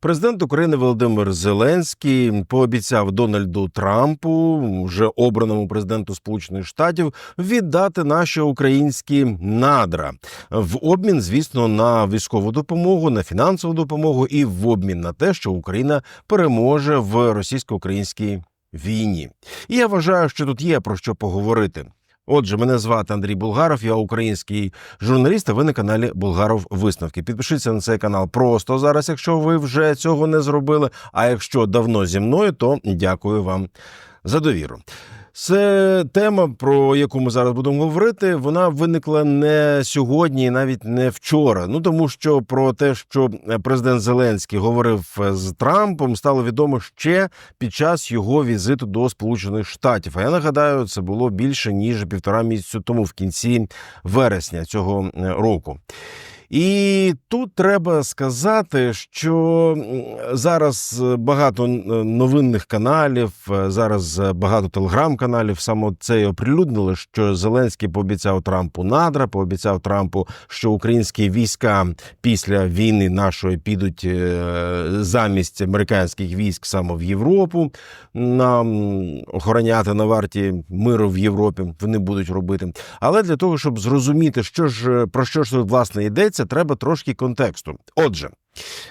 Президент України Володимир Зеленський пообіцяв Дональду Трампу, вже обраному президенту Сполучених Штатів, віддати наші українські надра в обмін, звісно, на військову допомогу, на фінансову допомогу і в обмін на те, що Україна переможе в російсько-українській війні. І я вважаю, що тут є про що поговорити. Отже, мене звати Андрій Булгаров, я український журналіст. а Ви на каналі Булгаров Висновки. Підпишіться на цей канал просто зараз, якщо ви вже цього не зробили. А якщо давно зі мною, то дякую вам за довіру. Це тема, про яку ми зараз будемо говорити. Вона виникла не сьогодні, і навіть не вчора. Ну тому що про те, що президент Зеленський говорив з Трампом, стало відомо ще під час його візиту до Сполучених Штатів. А я нагадаю, це було більше ніж півтора місяцю тому, в кінці вересня цього року. І тут треба сказати, що зараз багато новинних каналів, зараз багато телеграм-каналів саме це й оприлюднили, що Зеленський пообіцяв Трампу надра, пообіцяв Трампу, що українські війська після війни нашої підуть замість американських військ саме в Європу нам охороняти на варті миру в Європі. Вони будуть робити. Але для того, щоб зрозуміти, що ж про що ж тут власне йдеться, треба трошки контексту. Отже.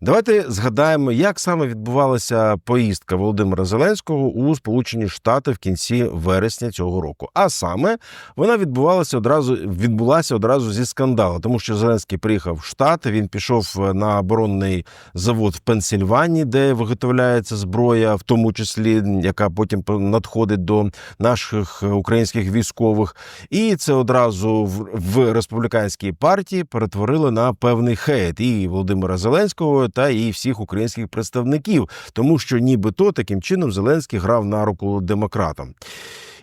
Давайте згадаємо, як саме відбувалася поїздка Володимира Зеленського у Сполучені Штати в кінці вересня цього року. А саме вона відбувалася одразу відбулася одразу зі скандалу, тому що Зеленський приїхав в Штати. Він пішов на оборонний завод в Пенсільванії, де виготовляється зброя, в тому числі яка потім надходить до наших українських військових, і це одразу в, республіканській партії перетворило на певний хейт і Володимира Зеленського. Зеленського та і всіх українських представників, тому що нібито таким чином Зеленський грав на руку демократам.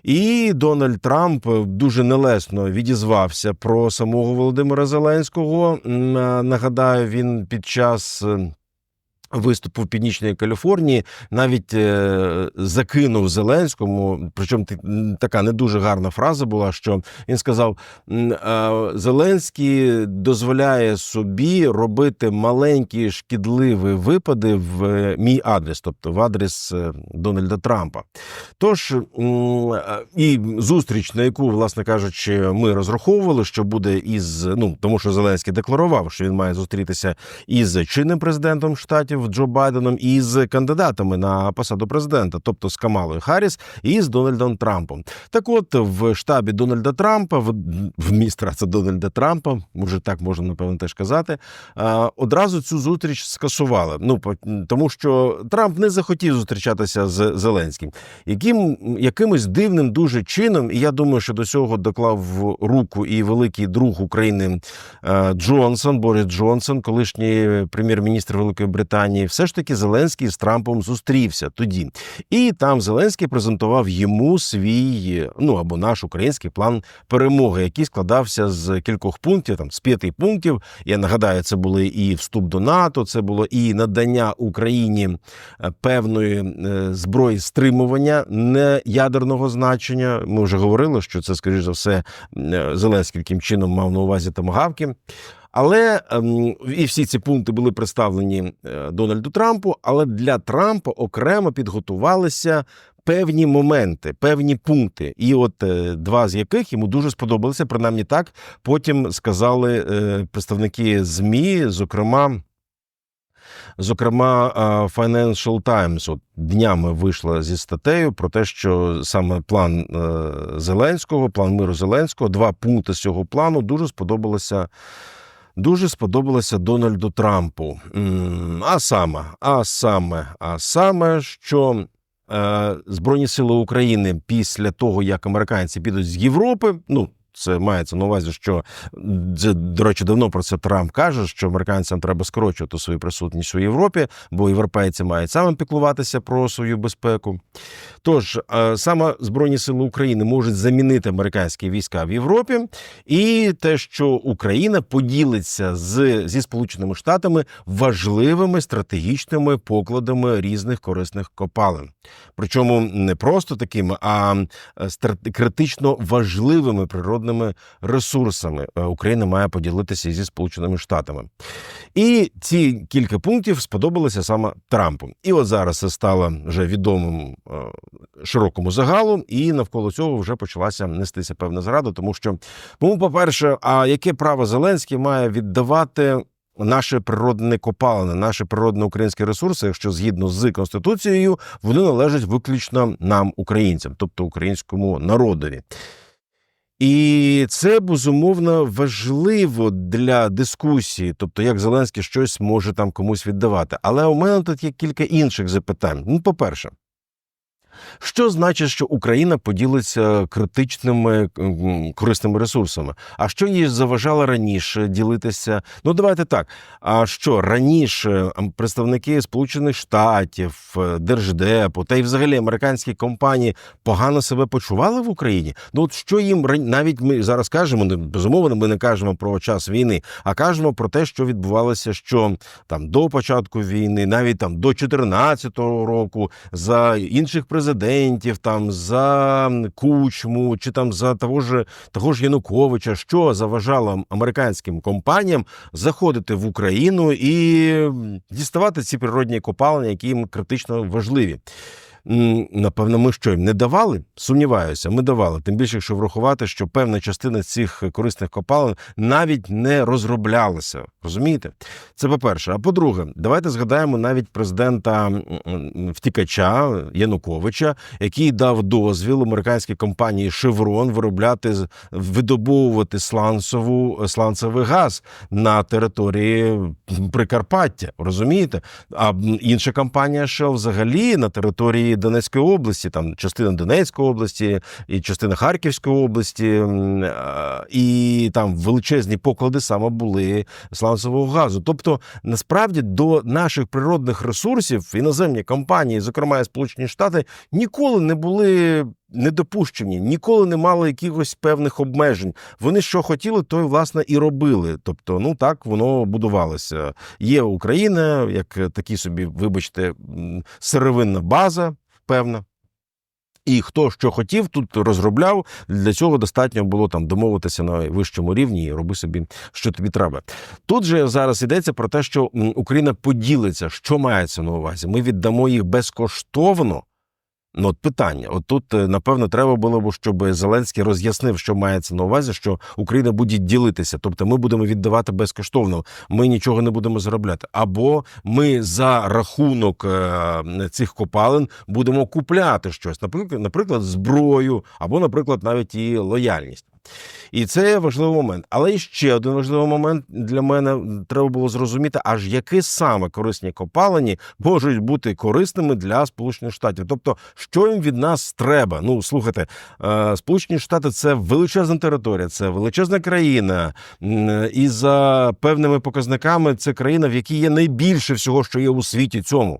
І Дональд Трамп дуже нелесно відізвався про самого Володимира Зеленського. Нагадаю, він під час Виступу в північній Каліфорнії навіть е, закинув Зеленському. Причому така не дуже гарна фраза була, що він сказав: е, Зеленський дозволяє собі робити маленькі шкідливі випади в е, мій адрес, тобто в адрес е, Дональда Трампа. Тож і зустріч, на яку, власне кажучи, ми розраховували, що буде із ну тому, що Зеленський декларував, що він має зустрітися із чинним президентом штатів. Джо Байденом і з кандидатами на посаду президента, тобто з Камалою Харріс і з Дональдом Трампом. Так, от в штабі Дональда Трампа, в адміністрації Дональда Трампа, може так можна напевно теж казати, одразу цю зустріч скасували. Ну тому, що Трамп не захотів зустрічатися з Зеленським, яким якимось дивним дуже чином, і я думаю, що до цього доклав руку і великий друг України Джонсон Борис Джонсон, колишній прем'єр-міністр Великої Британії. Британії, все ж таки Зеленський з Трампом зустрівся тоді, і там Зеленський презентував йому свій ну або наш український план перемоги, який складався з кількох пунктів, там з п'яти пунктів. Я нагадаю, це були і вступ до НАТО, це було і надання Україні е, певної е, зброї стримування не ядерного значення. Ми вже говорили, що це скоріш за все е, Зеленський яким чином мав на увазі томагавки. Але ем, і всі ці пункти були представлені е, Дональду Трампу. Але для Трампа окремо підготувалися певні моменти, певні пункти, і от е, два з яких йому дуже сподобалися. Принаймні так потім сказали е, представники змі, зокрема. Зокрема, Financial Times от днями вийшла зі статтею про те, що саме план Зеленського, план миру Зеленського, два пункти з цього плану дуже сподобалися дуже сподобалася Дональду Трампу. А саме, а саме, а саме, що е, Збройні Сили України після того, як американці підуть з Європи, ну це мається на увазі, що до речі, давно про це Трамп каже, що американцям треба скорочувати свою присутність у Європі, бо європейці мають саме піклуватися про свою безпеку. Тож е, саме Збройні Сили України можуть замінити американські війська в Європі, і те, що Україна поділиться з зі Сполученими Штатами важливими стратегічними покладами різних корисних копалин. Причому не просто такими, а е, критично важливими природними природними ресурсами е, Україна має поділитися зі Сполученими Штатами. І ці кілька пунктів сподобалися саме Трампу. І от зараз це стало вже відомим е, широкому загалу, і навколо цього вже почалася нестися певна зрада, тому що, ну, по-перше, а яке право Зеленський має віддавати? Наше природне копалини, наші природно українські ресурси, якщо згідно з конституцією, вони належать виключно нам, українцям, тобто українському народові. І це безумовно важливо для дискусії, тобто як Зеленський щось може там комусь віддавати. Але у мене тут є кілька інших запитань. Ну, по-перше, що значить, що Україна поділиться критичними корисними ресурсами? А що їй заважало раніше ділитися? Ну давайте так. А що раніше представники Сполучених Штатів, е, Держдепу та й взагалі американські компанії погано себе почували в Україні? Ну от що їм навіть ми зараз кажемо, безумовно, ми не кажемо про час війни, а кажемо про те, що відбувалося, що там до початку війни, навіть там до 2014 року, за інших президентів президентів, там за кучму чи там за того ж того ж Януковича, що заважало американським компаніям заходити в Україну і діставати ці природні копалення, які їм критично важливі. Напевно, ми що їм не давали? Сумніваюся, ми давали. Тим більше, якщо врахувати, що певна частина цих корисних копалин навіть не розроблялася. Розумієте? Це по-перше. А по-друге, давайте згадаємо навіть президента втікача Януковича, який дав дозвіл американській компанії Шеврон виробляти видобовувати сланцеву сланцевий газ на території Прикарпаття. Розумієте? А інша компанія Shell взагалі на території. Донецької області, там частина Донецької області, і частина Харківської області, і там величезні поклади саме були сланцевого газу. Тобто, насправді до наших природних ресурсів іноземні компанії, зокрема Сполучені Штати, ніколи не були. Недопущені, ніколи не мали якихось певних обмежень. Вони що хотіли, то й власне і робили. Тобто, ну так воно будувалося. Є Україна, як такі собі, вибачте, сировинна база певна. І хто що хотів, тут розробляв. Для цього достатньо було там домовитися на вищому рівні і роби собі, що тобі треба. Тут же зараз йдеться про те, що Україна поділиться, що мається на увазі. Ми віддамо їх безкоштовно. Ну, от питання. От тут, е, напевно, треба було б, щоб Зеленський роз'яснив, що мається на увазі, що Україна буде ділитися. Тобто ми будемо віддавати безкоштовно, ми нічого не будемо заробляти. Або ми за рахунок е, цих копалин будемо купляти щось, наприклад, наприклад, зброю, або, наприклад, навіть і лояльність. І це важливий момент. Але ще один важливий момент для мене треба було зрозуміти, аж які саме корисні копалені можуть бути корисними для Сполучених Штатів. Тобто, що їм від нас треба? Ну слухайте, е, Сполучені Штати це величезна територія, це величезна країна, і за певними показниками це країна, в якій є найбільше всього, що є у світі цьому.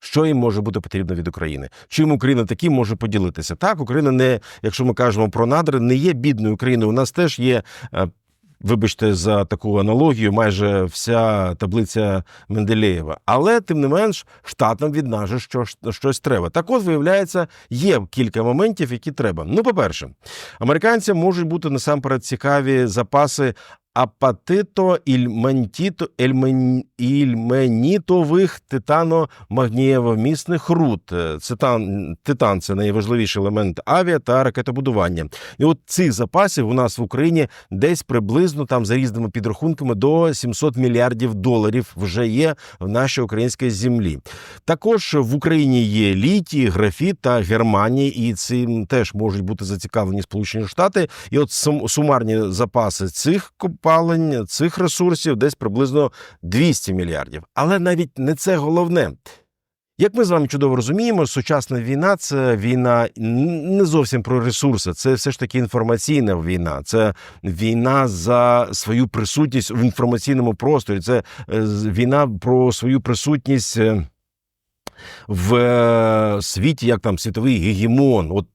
Що їм може бути потрібно від України? Чим Україна такі може поділитися? Так, Україна не, якщо ми кажемо про надри, не є бідною Україною. У нас теж є. Е, вибачте за таку аналогію, майже вся таблиця Менделєєва. Але тим не менш, штатам від нас же що, щось треба. Так от, виявляється, є кілька моментів, які треба. Ну, по-перше, американцям можуть бути насамперед цікаві запаси апатито ільменітових титано-магнієвомісних руд. Цитан, титан це найважливіший елемент авіа та ракетобудування. І от цих запасів у нас в Україні десь приблизно там за різними підрахунками до 700 мільярдів доларів вже є в нашій українській землі. Також в Україні є літій, графіт та Германії, і цим теж можуть бути зацікавлені Сполучені Штати. І от сумарні запаси цих спалення цих ресурсів десь приблизно 200 мільярдів. Але навіть не це головне. Як ми з вами чудово розуміємо, сучасна війна це війна не зовсім про ресурси, це все ж таки інформаційна війна, це війна за свою присутність в інформаційному просторі, це е, війна про свою присутність. В е, світі, як там світовий гегемон. От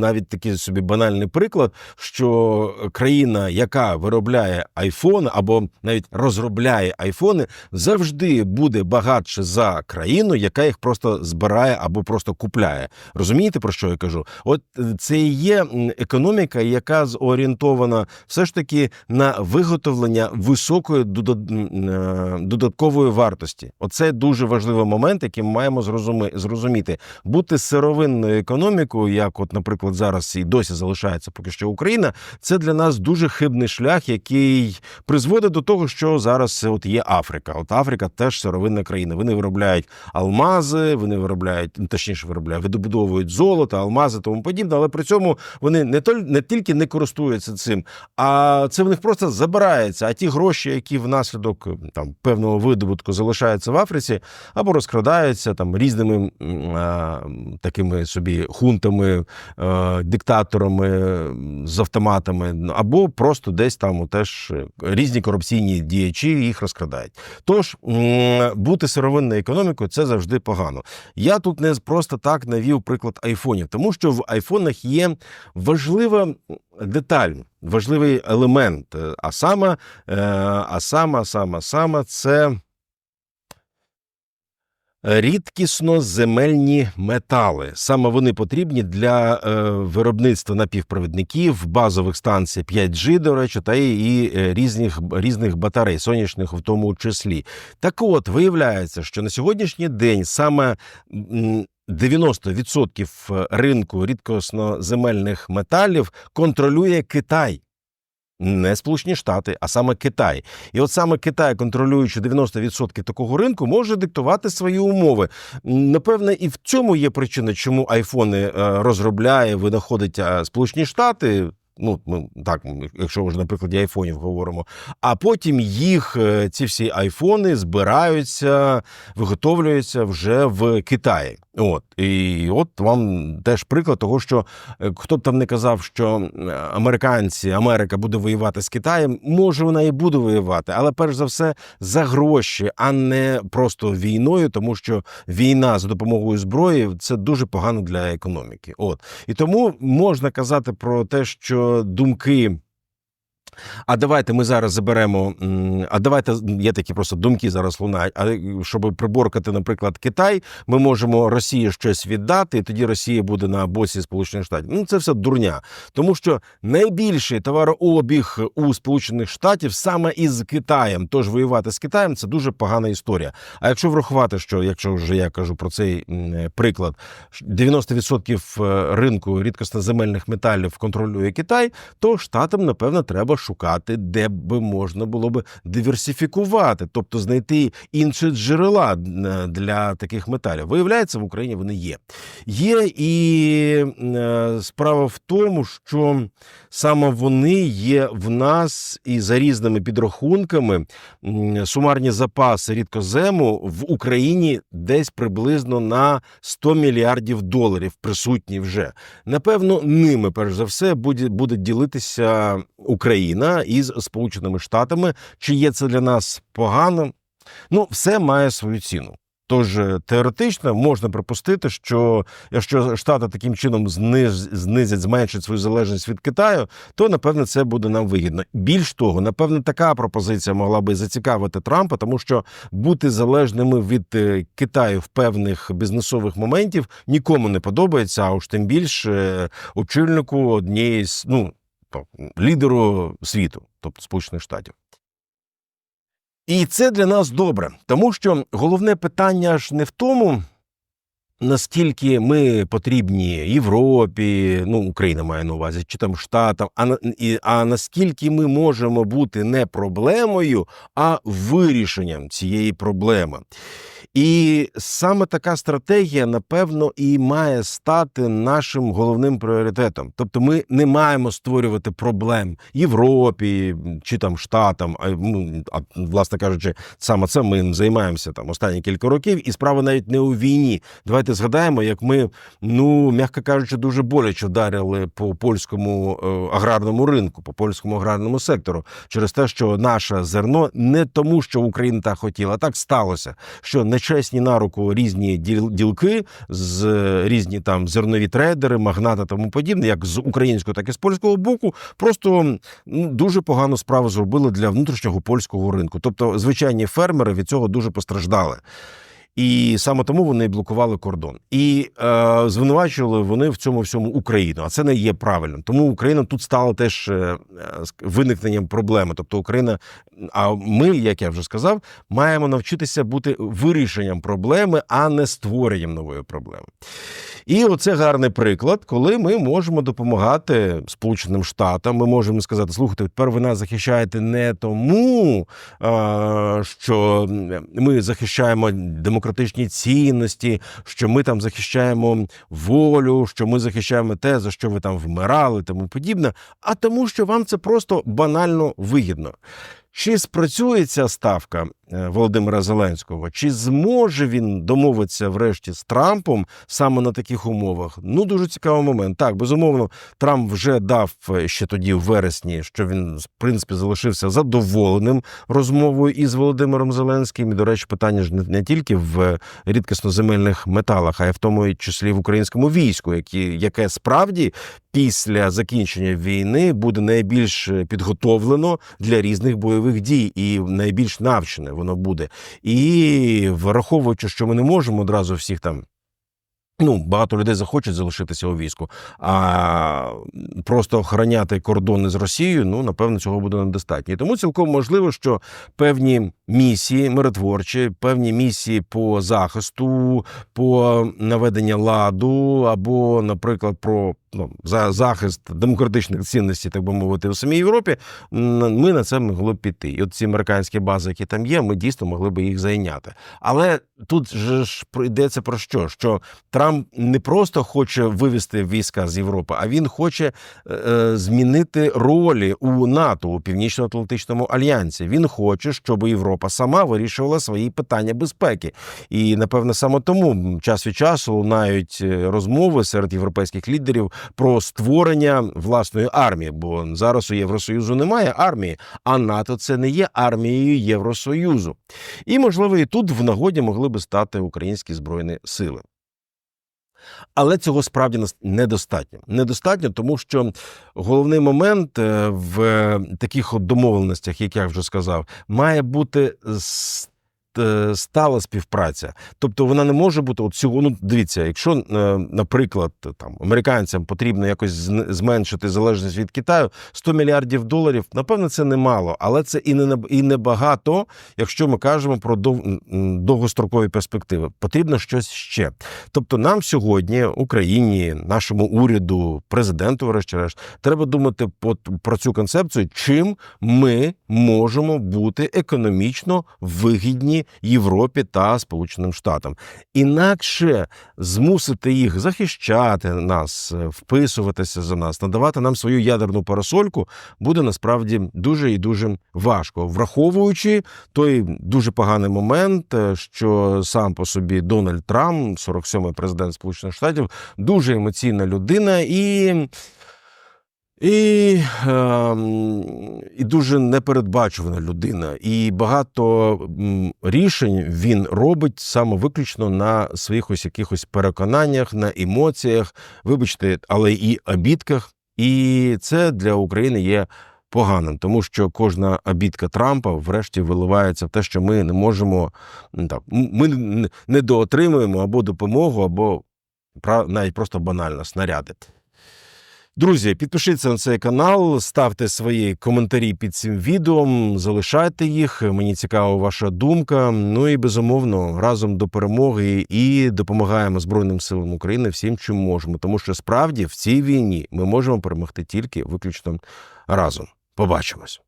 навіть такий собі банальний приклад, що країна, яка виробляє айфон або навіть розробляє айфони, завжди буде багатше за країну, яка їх просто збирає або просто купляє. Розумієте про що я кажу? От е, це і є економіка, яка зорієнтована все ж таки на виготовлення високої е, додаткової вартості. Оце дуже важливий момент, який ми маємо зрозуми- зрозуміти. Бути сировинною економікою, як, от, наприклад, зараз і досі залишається поки що Україна, це для нас дуже хибний шлях, який призводить до того, що зараз от є Африка. От Африка теж сировинна країна. Вони виробляють алмази, вони виробляють, ну, точніше, виробляють, видобудовують золото, алмази, тому подібне, але при цьому вони не толь не тільки не користуються цим, а це в них просто забирається. А ті гроші, які внаслідок там певного видобутку залишаються в Африці, або розкрадаються там різними такими собі хунтами, е, диктаторами з автоматами, або просто десь там теж різні корупційні діячі їх розкрадають. Тож бути сировинною економікою це завжди погано. Я тут не просто так навів приклад айфонів, тому що в айфонах є важлива деталь, важливий елемент. Е, А саме, е, а саме, саме, саме це. Рідкісно земельні метали. Саме вони потрібні для е, виробництва напівпровідників, базових станцій 5G, до речі, та і, е, різних, різних батарей, сонячних в тому числі. Так от, виявляється, що на сьогоднішній день саме м, 90% ринку рідкосноземельних металів контролює Китай. Не Сполучені Штати, а саме Китай. І от саме Китай, контролюючи 90% такого ринку, може диктувати свої умови. Напевне, і в цьому є причина, чому айфони е, розробляє, винаходить е, Сполучені Штати. Ну, ми так, якщо вже на прикладі айфонів говоримо. А потім їх е, ці всі айфони збираються, виготовлюються вже в Китаї. От і от вам теж приклад того, що е, хто б там не казав, що американці, Америка буде воювати з Китаєм, може вона і буде воювати, але перш за все за гроші, а не просто війною, тому що війна за допомогою зброї це дуже погано для економіки. От і тому можна казати про те, що думки. А давайте ми зараз заберемо. А давайте є такі просто думки зараз лунають. А щоб приборкати, наприклад, Китай, ми можемо Росії щось віддати, і тоді Росія буде на боці Сполучених Штатів. Ну це все дурня, тому що найбільший товарообіг у Сполучених Штатів саме із Китаєм. Тож воювати з Китаєм це дуже погана історія. А якщо врахувати, що якщо вже я кажу про цей приклад, 90% ринку рідкосноземельних металів контролює Китай, то штатам, напевно, треба шукати, де би можна було би диверсифікувати, тобто знайти інші джерела е, для таких металів. Виявляється, в Україні вони є. Є і е, справа в тому, що саме вони є в нас і за різними підрахунками сумарні запаси рідкозему в Україні десь приблизно на 100 мільярдів доларів присутні вже. Напевно, ними перш за все буде ділитися Україна із Сполученими Штатами. Чи є це для нас погано? Ну, все має свою ціну. Тож е, теоретично можна припустити, що якщо Штати таким чином знизять, зменшать свою залежність від Китаю, то напевне це буде нам вигідно. Більш того, напевне, така пропозиція могла би зацікавити Трампа, тому що бути залежними від е, Китаю в певних бізнесових моментів нікому не подобається, а уж тим більше очільнику однієї з ну лідеру світу, тобто Сполучених Штатів. І це для нас добре, тому що головне питання ж не в тому, наскільки ми потрібні Європі, ну Україна має на увазі, чи там Штатам, а а наскільки ми можемо бути не проблемою, а вирішенням цієї проблеми. І саме така стратегія, напевно, і має стати нашим головним пріоритетом. Тобто, ми не маємо створювати проблем Європі чи там Штатам. А ну а власне кажучи, саме це ми займаємося там останні кілька років, і справа навіть не у війні. Давайте згадаємо, як ми, ну м'яко кажучи, дуже боляче вдарили по польському е, аграрному ринку, по польському аграрному сектору, через те, що наше зерно не тому, що Україна так хотіла, а так сталося, що нечесні на руку різні ділки з е, різні там зернові трейдери, магнати тому подібне, як з українського, так і з польського боку, просто ну, дуже погану справу зробили для внутрішнього польського ринку. Тобто, звичайні фермери від цього дуже постраждали. І саме тому вони блокували кордон. І е, звинувачували вони в цьому всьому Україну. А це не є правильно. Тому Україна тут стала теж е, е, виникненням проблеми. Тобто Україна, а ми, як я вже сказав, маємо навчитися бути вирішенням проблеми, а не створенням нової проблеми. І оце гарний приклад, коли ми можемо допомагати Сполученим Штатам. Ми можемо сказати: слухайте, тепер ви нас захищаєте не тому, а, що ми захищаємо демократичні цінності, що ми там захищаємо волю, що ми захищаємо те, за що ви там вмирали, тому подібне, а тому, що вам це просто банально вигідно. Чи спрацює ця ставка е, Володимира Зеленського? Чи зможе він домовитися врешті з Трампом саме на таких умовах? Ну дуже цікавий момент. Так, безумовно, Трамп вже дав е, ще тоді, в вересні, що він в принципі залишився задоволеним розмовою із Володимиром Зеленським. І, до речі, питання ж не, тільки в рідкісноземельних металах, а й в тому числі в українському війську, які, яке справді після закінчення війни буде найбільш підготовлено для різних бойових дій і найбільш навчене воно буде. І враховуючи, що ми не можемо одразу всіх там. Ну, багато людей захочуть залишитися у війську, а просто охороняти кордони з Росією, ну напевно, цього буде недостатньо. Тому цілком можливо, що певні місії миротворчі, певні місії по захисту, по наведення ладу, або, наприклад, про ну, за захист демократичних цінностей, так би мовити, у самій Європі, ми на це могли б піти. І от ці американські бази, які там є, ми дійсно могли б їх зайняти. Але тут же ж йдеться про що? Що Трамп не просто хоче вивести війська з Європи, а він хоче е, змінити ролі у НАТО у Північно-Атлантичному альянсі. Він хоче, щоб Європа сама вирішувала свої питання безпеки. І напевно саме тому час від часу лунають е, розмови серед європейських лідерів про створення власної армії. Бо зараз у Євросоюзу немає армії, а НАТО це не є армією Євросоюзу. І можливо, і тут в нагоді могли би стати українські збройні сили. Але цього справді недостатньо. Недостатньо, тому що головний момент е, в таких от домовленостях, як я вже сказав, має бути стала співпраця. Тобто вона не може бути от цього. Ну дивіться, якщо, е, наприклад, там американцям потрібно якось зменшити залежність від Китаю, 100 мільярдів доларів, напевно, це немало, але це і не і не багато, якщо ми кажемо про дов- довгострокові перспективи. Потрібно щось ще. Тобто, нам сьогодні, Україні, нашому уряду, президенту, врешті-решт, треба думати про цю концепцію, чим ми можемо бути економічно вигідні Європі та Сполученим Штатам. Інакше змусити їх захищати нас, е, вписуватися за нас, надавати нам свою ядерну парасольку буде насправді дуже і дуже важко, враховуючи той дуже поганий момент, е, що сам по собі Дональд Трамп, 47-й президент Сполучених Штатів, дуже емоційна людина і. І, ем, і дуже непередбачувана людина, і багато рішень він робить саме виключно на своїх ось якихось переконаннях, на емоціях, вибачте, але і обідках. І це для України є поганим, тому що кожна обідка Трампа врешті виливається в те, що ми не можемо так, ми не- не доотримуємо або допомогу, або навіть просто банально снаряди. Друзі, підпишіться на цей канал, ставте свої коментарі під цим відео, залишайте їх. Мені цікава ваша думка. Ну і безумовно разом до перемоги і допомагаємо Збройним силам України всім, чим можемо. Тому що справді в цій війні ми можемо перемогти тільки виключно разом. Побачимось.